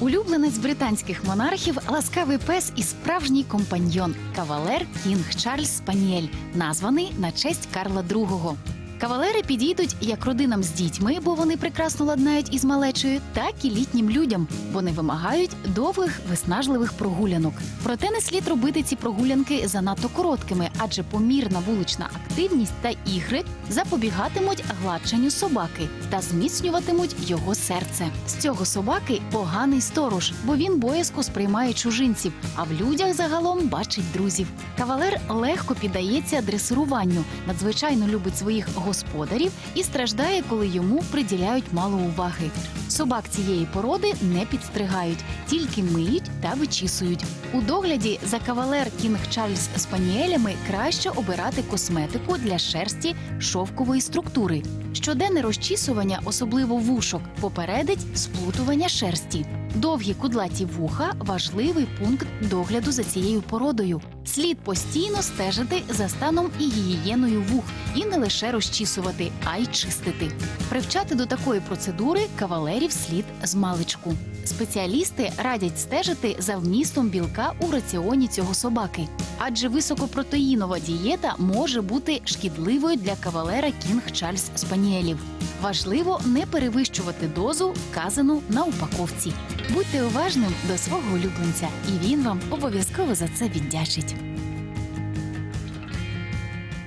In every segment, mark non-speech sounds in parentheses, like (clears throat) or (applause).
Улюбленець британських монархів ласкавий пес і справжній компаньйон кавалер Кінг Чарльз Спаніель, названий на честь Карла II. Кавалери підійдуть як родинам з дітьми, бо вони прекрасно ладнають із малечою, так і літнім людям, бо не вимагають довгих виснажливих прогулянок. Проте не слід робити ці прогулянки занадто короткими, адже помірна вулична активність та ігри запобігатимуть гладшенню собаки та зміцнюватимуть його серце. З цього собаки поганий сторож, бо він боязко сприймає чужинців, а в людях загалом бачить друзів. Кавалер легко піддається дресируванню, надзвичайно любить своїх господарів і страждає, коли йому приділяють мало уваги. Собак цієї породи не підстригають, тільки миють та вичісують. У догляді за кавалер Кінг Чарльз Спаніелями краще обирати косметику для шерсті шовкової структури. Щоденне розчісування, особливо вушок, попередить сплутування шерсті. Довгі кудлаті вуха важливий пункт догляду за цією породою. Слід постійно стежити за станом і гігієною вух, і не лише розчісувати, а й чистити. Привчати до такої процедури кавалерів слід з маличку. Спеціалісти радять стежити за вмістом білка у раціоні цього собаки, адже високопротеїнова дієта може бути шкідливою для кавалера Кінг Чарльз Спаніелів. Важливо не перевищувати дозу, вказану на упаковці. Будьте уважним до свого улюбленця, і він вам обов'язково за це віддячить.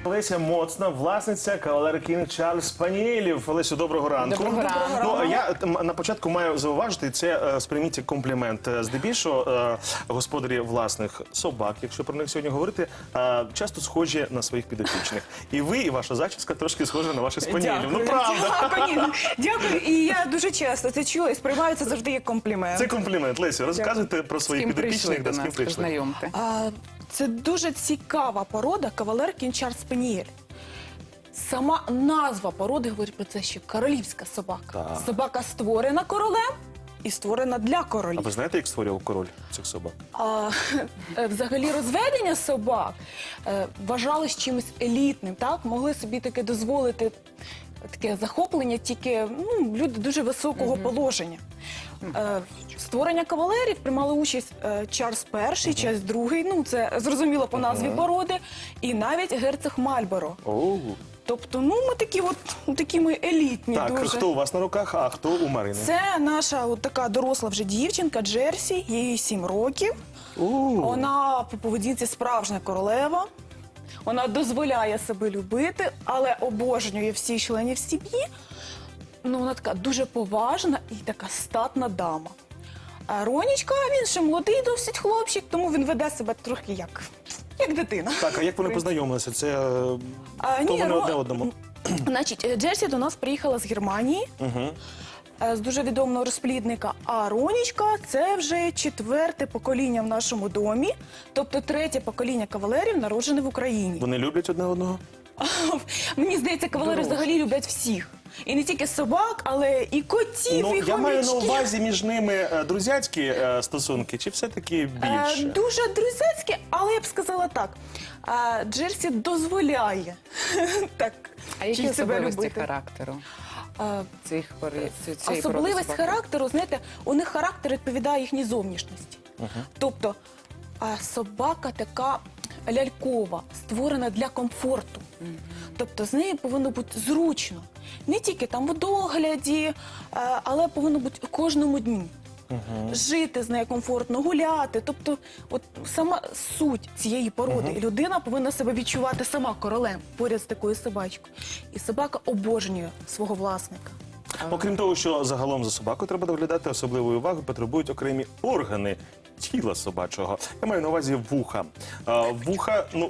Олеся Моцна, власниця кавалер Кінг Чарльз Спаніелів. Олесю, доброго ранку. Доброго ранку. Ну, я м, на початку маю зауважити, це е, сприйміть як комплімент. Е, Здебільшого е, господарі власних собак, якщо про них сьогодні говорити, е, часто схожі на своїх підопічних. І ви, і ваша зачіска трошки схожа на ваших спаніелів. Ну правда. Дякую. Дякую. І я дуже часто це чула і сприймаю це завжди як комплімент. Це комплімент. Лесю, розказуйте про З своїх ким прийшли підопічних, до з ким нас, прийшли. познайомте. А, це дуже цікава порода кавалер Кінчар Спаніель. Сама назва породи говорить про це, що королівська собака. Так. Собака створена королем і створена для А ви знаєте, як створював король цих собак? А, е, взагалі розведення собак е, вважалось чимось елітним, так? Могли собі таке дозволити таке захоплення тільки ну, люди дуже високого положення. Е, створення кавалерів приймали участь е, Чарльз І, Чарльз II, ну це зрозуміло по назві породи, і навіть герцог Мальборо. Оу. Тобто, ну ми такі от ну, такі ми елітні. Так, дуже. хто у вас на руках, а хто у Марини? Це наша от така доросла вже дівчинка Джерсі, їй 7 років. У. Вона по поведінці справжня королева. Вона дозволяє себе любити, але обожнює всіх членів сім'ї. Ну, вона така дуже поважна і така статна дама. А Ронічка, він ще молодий досить хлопчик, тому він веде себе трохи як, як дитина. Так, а як вони познайомилися? Це е, А, хто вони Ро- одне одному? (clears throat) Значить, Джерсі до нас приїхала з Германії. Угу. е, з дуже відомого розплідника. А Ронічка це вже четверте покоління в нашому домі, тобто третє покоління кавалерів народжене в Україні. Вони люблять одне одного? (laughs) Мені здається, кавалери взагалі люблять всіх. І не тільки собак, але і котів, Ну, і я маю на увазі між ними е, друзяцькі е, стосунки, чи все-таки Е, більше? Дуже друзяцьке, але я б сказала так. е, Джерсі дозволяє (laughs) так А які себе особливості любити. характеру Е, цих пори- ці- цієї породи Особливість собак? характеру, знаєте, у них характер відповідає їхній зовнішності. Тобто а, собака така лялькова, створена для комфорту. Тобто з нею повинно бути зручно. Не тільки там у догляді, а, але повинно бути у кожному дні. Жити з нею комфортно, гуляти. Тобто, от сама суть цієї породи. І людина повинна себе відчувати сама королем поряд з такою собачкою. І собака обожнює свого власника. Окрім того, що загалом за собакою треба доглядати, особливої уваги потребують окремі органи тіла собачого. Я маю на увазі вуха. А, вуха, ну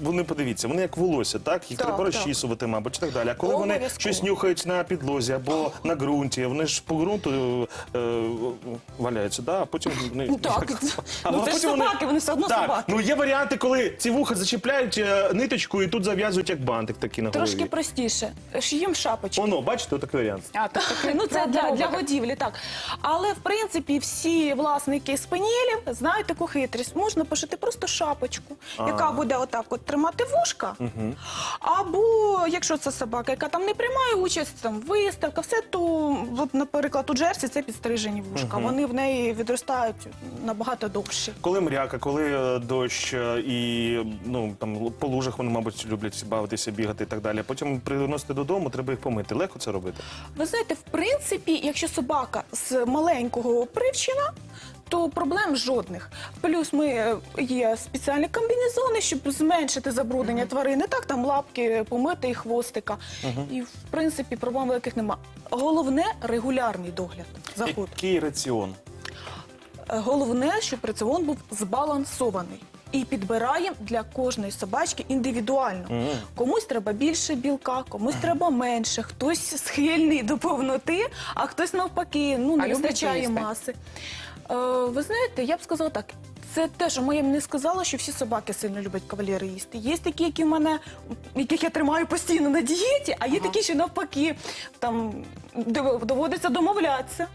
вони подивіться, вони як волосся, так? Їх Так, треба так. розчісувати, мабуть, і так далі. А коли вони Обов'язково. щось нюхають на підлозі або на ґрунті, вони ж по ґрунту е, валяються, да? а потім вони Ну, так. Ну, це ж собаки, вони все одно так. собаки. Ну є варіанти, коли ці вуха зачіпляють е, ниточку і тут зав'язують як бантик такий на голові. Трошки простіше. Шиєм шапочки. Воно, бачите, такий варіант. А, так, так, Ну, це для, для годівлі, так. Але в принципі всі власники спаніелів спаніелів знають таку хитрість. Можна пошити просто шапочку, яка буде отак от тримати вушка. Або якщо це собака, яка там не приймає участь, там виставка, все, то, от, наприклад, у Джерсі це підстрижені вушка. Вони в неї відростають набагато довше. Коли мряка, коли е, дощ е, і ну там по лужах вони, мабуть, люблять бавитися, бігати і так далі. Потім приносити додому, треба їх помити. Легко це робити. Ви знаєте, в принципі, якщо собака з маленького привчена, то проблем жодних. Плюс ми е, є спеціальні комбінезони, щоб зменшити забруднення тварини. Так, там лапки помити і хвостика. І в принципі проблем великих нема. Головне регулярний догляд за. Який раціон? Е, Головне, щоб раціон був збалансований. І підбираємо для кожної собачки індивідуально. Мгм. Комусь треба більше білка, комусь треба менше, хтось схильний до повноти, а хтось навпаки, ну не А люблять вистачає їсти? маси. Е, ви знаєте, я б сказала так. Це те, що моє не сказала, що всі собаки сильно люблять кавалєри їсти. Є такі, які в мене, яких я тримаю постійно на дієті, а є такі, що навпаки, там доводиться домовлятися.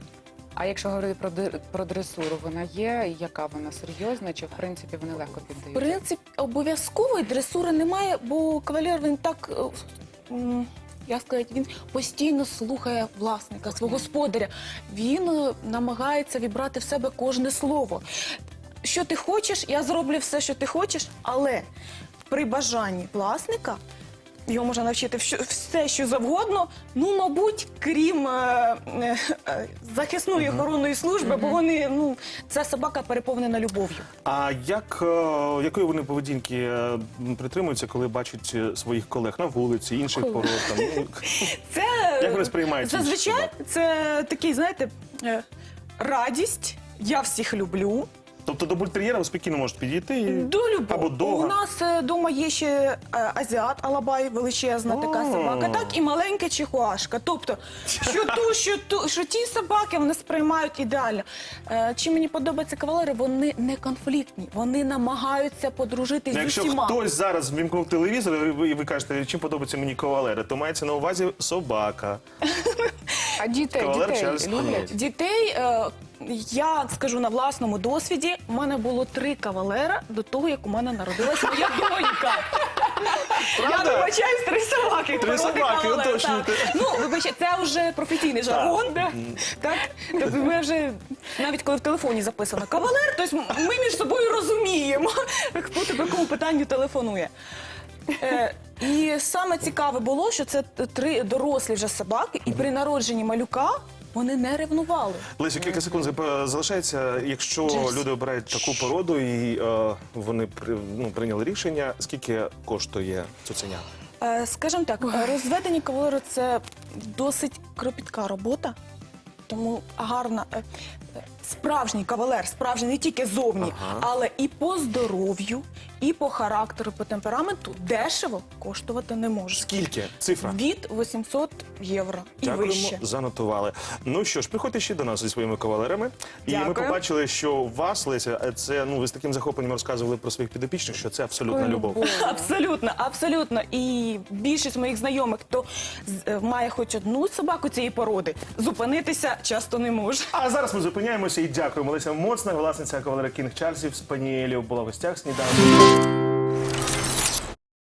А якщо говорити про про дресуру, вона є, яка вона серйозна, чи в принципі вони легко В піддаються? принципі, обов'язкової дресури немає, бо кавалер він так. Е, м, Я сказати, він постійно слухає власника, свого господаря. Він е, намагається вібрати в себе кожне слово. Що ти хочеш, я зроблю все, що ти хочеш, але при бажанні власника його можна навчити все, що завгодно. Ну, мабуть, крім е, е, е, захисної охоронної служби, бо вони ну ця собака переповнена любов'ю. А як е, якої вони поведінки е, притримуються, коли бачать е, своїх колег на вулиці, інших пород? Там, ну, (laughs) Це Як вони сприймають інших зазвичай це такий, знаєте, е, радість. Я всіх люблю. Тобто до бультер'єра ви спокійно можете підійти і До любого. або. У нас вдома є ще е, азіат Алабай, величезна така О. собака, так і маленька чихуашка. Тобто, що ту, що ту, що ті собаки вони сприймають ідеально. Е, чим мені подобаються кавалери, вони не конфліктні, вони намагаються подружитись Ну, з Якщо усіма. хтось зараз вімкнув телевізор, і ви, кажете, чим подобається мені кавалери, то мається на увазі собака. А дітей, Кавалер дітей Чарльз люблять? Дітей е, я скажу на власному досвіді. У мене було три кавалера до того, як у мене народилась моя (laughs) донька. Я Правда? вибачаюсь, три собаки. Три собаки, уточнюйте. Ну, вибачте, це вже професійний жаргон. Так? Тобто ми вже навіть коли в телефоні записано кавалер, тобто ми між собою розуміємо, хто тебе кому питанню телефонує. Е, і саме цікаве було, що це три дорослі вже собаки, і при народженні малюка вони не ревнували. Лесю, кілька секунд залишається. Якщо люди обирають таку породу і е, вони при, ну, прийняли рішення, скільки коштує цуценя? Е, Скажімо так, розведені кавалери це досить кропітка робота, тому гарна. е, е, Справжній кавалер, справжній не тільки зовні, Ага. але і по здоров'ю, і по характеру, по темпераменту дешево коштувати не може. Скільки? Цифра? Від 800 євро і Дякуємо, вище. занотували. Ну що ж, приходьте ще до нас зі своїми кавалерами. І ми Дякую. побачили, що у вас, Леся, це ну ви з таким захопленням розказували про своїх підопічних, що це абсолютна любов. Абсолютно, абсолютно. І більшість моїх знайомих, хто з- е, має хоч одну собаку цієї породи, зупинитися часто не може. А зараз ми зупиняємося і дякуємо. Леся Моцна, власниця кавалера Кінг Чарльзів Спаніелів була в гостях сніданку.